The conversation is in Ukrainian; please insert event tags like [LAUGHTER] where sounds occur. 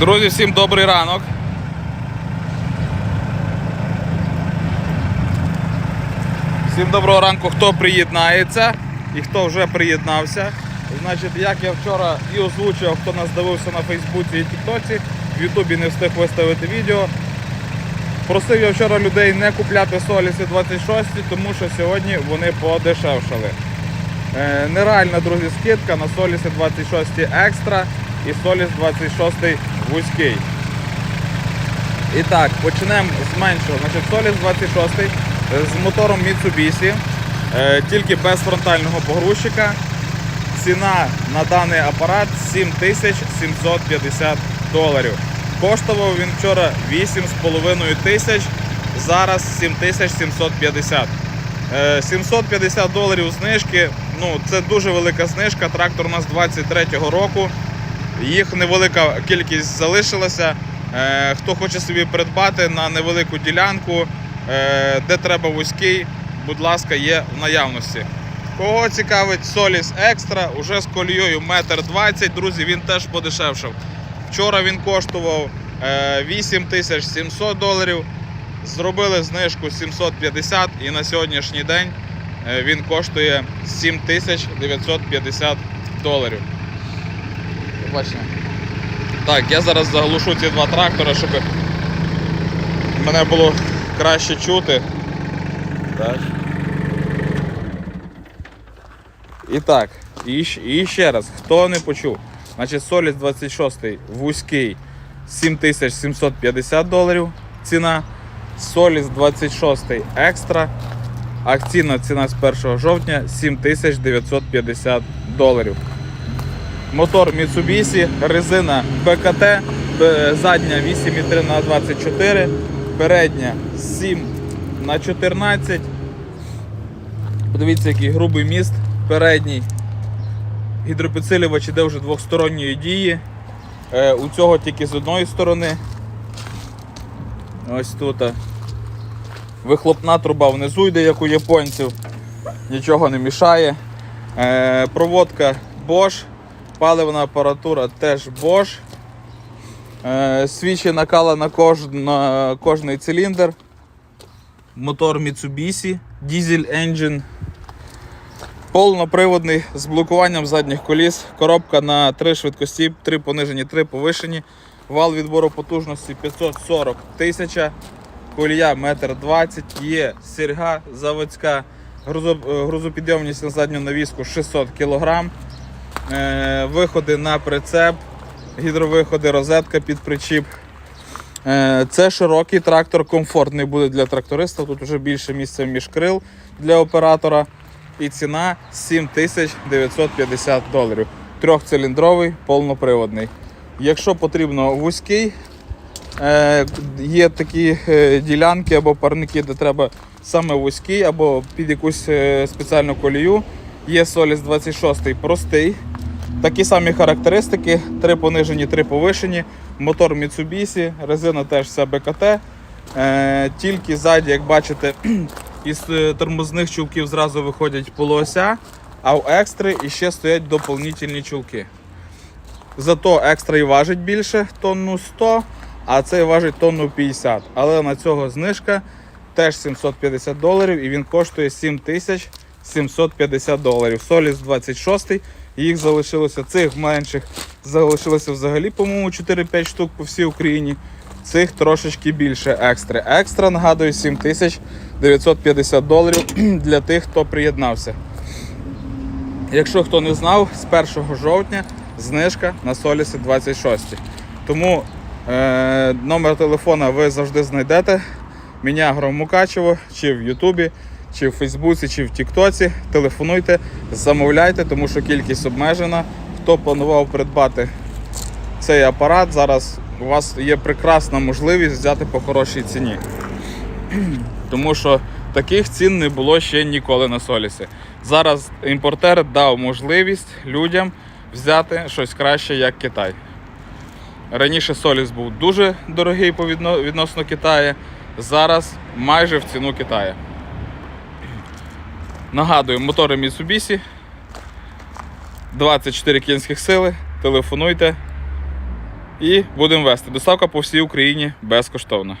Друзі, всім добрий ранок. Всім доброго ранку, хто приєднається і хто вже приєднався. Значить, як я вчора і озвучував, хто нас дивився на Фейсбуці і Тіктоці, в Ютубі не встиг виставити відео. Просив я вчора людей не купляти соліси 26, тому що сьогодні вони подешевшали. Е, нереальна, друзі, скидка на соліси 26 екстра і соліс 26 вузький. І так, почнемо з меншого. Значить, соліс 26 з мотором Mitsubishi, е, тільки без фронтального погрузчика. Ціна на даний апарат 7750 доларів. Коштував він вчора 8,5 тисяч, зараз 7750. Е, 750 доларів знижки. Ну, це дуже велика знижка. Трактор у нас 23-го року. Їх невелика кількість залишилася. Е, Хто хоче собі придбати на невелику ділянку, е, де треба вузький, будь ласка, є в наявності. Кого цікавить Solis Extra, уже з колією 1,20 м, друзі, він теж подешевшав. Вчора він коштував е, 8700 доларів. Зробили знижку 750 і на сьогоднішній день е, він коштує 7950 доларів. Бачите. Так, я зараз заглушу ці два трактори, щоб мене було краще чути. Так. І так, і, і ще раз, хто не почув, значить Solid 26 вузький 7750 доларів ціна. Solid 26 екстра. Акційна ціна з 1 жовтня 7950 доларів. Мотор Mitsubishi, резина БКТ, задня 8,3 на 24, передня 7 на 14. Подивіться, який грубий міст передній. Гідропідсилювач іде вже двосторонньої дії. Е, у цього тільки з одної сторони. Ось тут. Вихлопна труба внизу йде, як у японців. Нічого не мішає. Е, проводка Bosch. Паливна апаратура теж Bosch. Е, свічі накала на, кож... на кожний циліндр. Мотор Mitsubishi, дізель engine. Повноприводний з блокуванням задніх коліс. Коробка на 3 швидкості, 3 понижені, 3 повишені. Вал відбору потужності 540 тисяча. Колія 1,20 м. Є сірга заводська. Е, Грузопідйомність на задню навіску 600 кг. Е, виходи на прицеп, гідровиходи, розетка під причіп. Е, Це широкий трактор, комфортний буде для тракториста. Тут вже більше місця між крил для оператора. І ціна 7950 доларів. Трьохциліндровий, повноприводний. Якщо потрібно вузький, е, є такі ділянки або парники, де треба саме вузький, або під якусь спеціальну колію. Є Solis 26 простий. Такі самі характеристики: три понижені, три повишені. Мотор Mitsubishi, резина теж вся БКТ. Е, тільки ззаді, як бачите, [CLEARS THROAT] із е, тормозних чулків зразу виходять полуося, а в екстри іще стоять доповнительні чулки. Зато екстра і важить більше тонну 100, а цей важить тонну 50. Але на цього знижка теж 750 доларів і він коштує 7750 доларів. Соліс 26, їх залишилося цих менших, залишилося взагалі, по-моєму, 4-5 штук по всій Україні. Цих трошечки більше екстри. Екстра, нагадую, 7950 доларів [CLEARS THROAT] для тих, хто приєднався. Якщо хто не знав, з 1 жовтня знижка на Соліси 26. Тому е, номер телефона ви завжди знайдете. Мене Агром Мукачево, чи в Ютубі, чи в Фейсбуці, чи в Тіктоці. Телефонуйте, замовляйте, тому що кількість обмежена. Хто планував придбати цей апарат, зараз у вас є прекрасна можливість взяти по хорошій ціні. [CLEARS THROAT] Тому що таких цін не було ще ніколи на Солісі. Зараз імпортер дав можливість людям взяти щось краще, як Китай. Раніше Соліс був дуже дорогий відносно Китаю, зараз майже в ціну Китаю. Нагадую, мотори Mitsubishi, 24 кінських сили. Телефонуйте. І будемо вести. Доставка по всій Україні безкоштовна.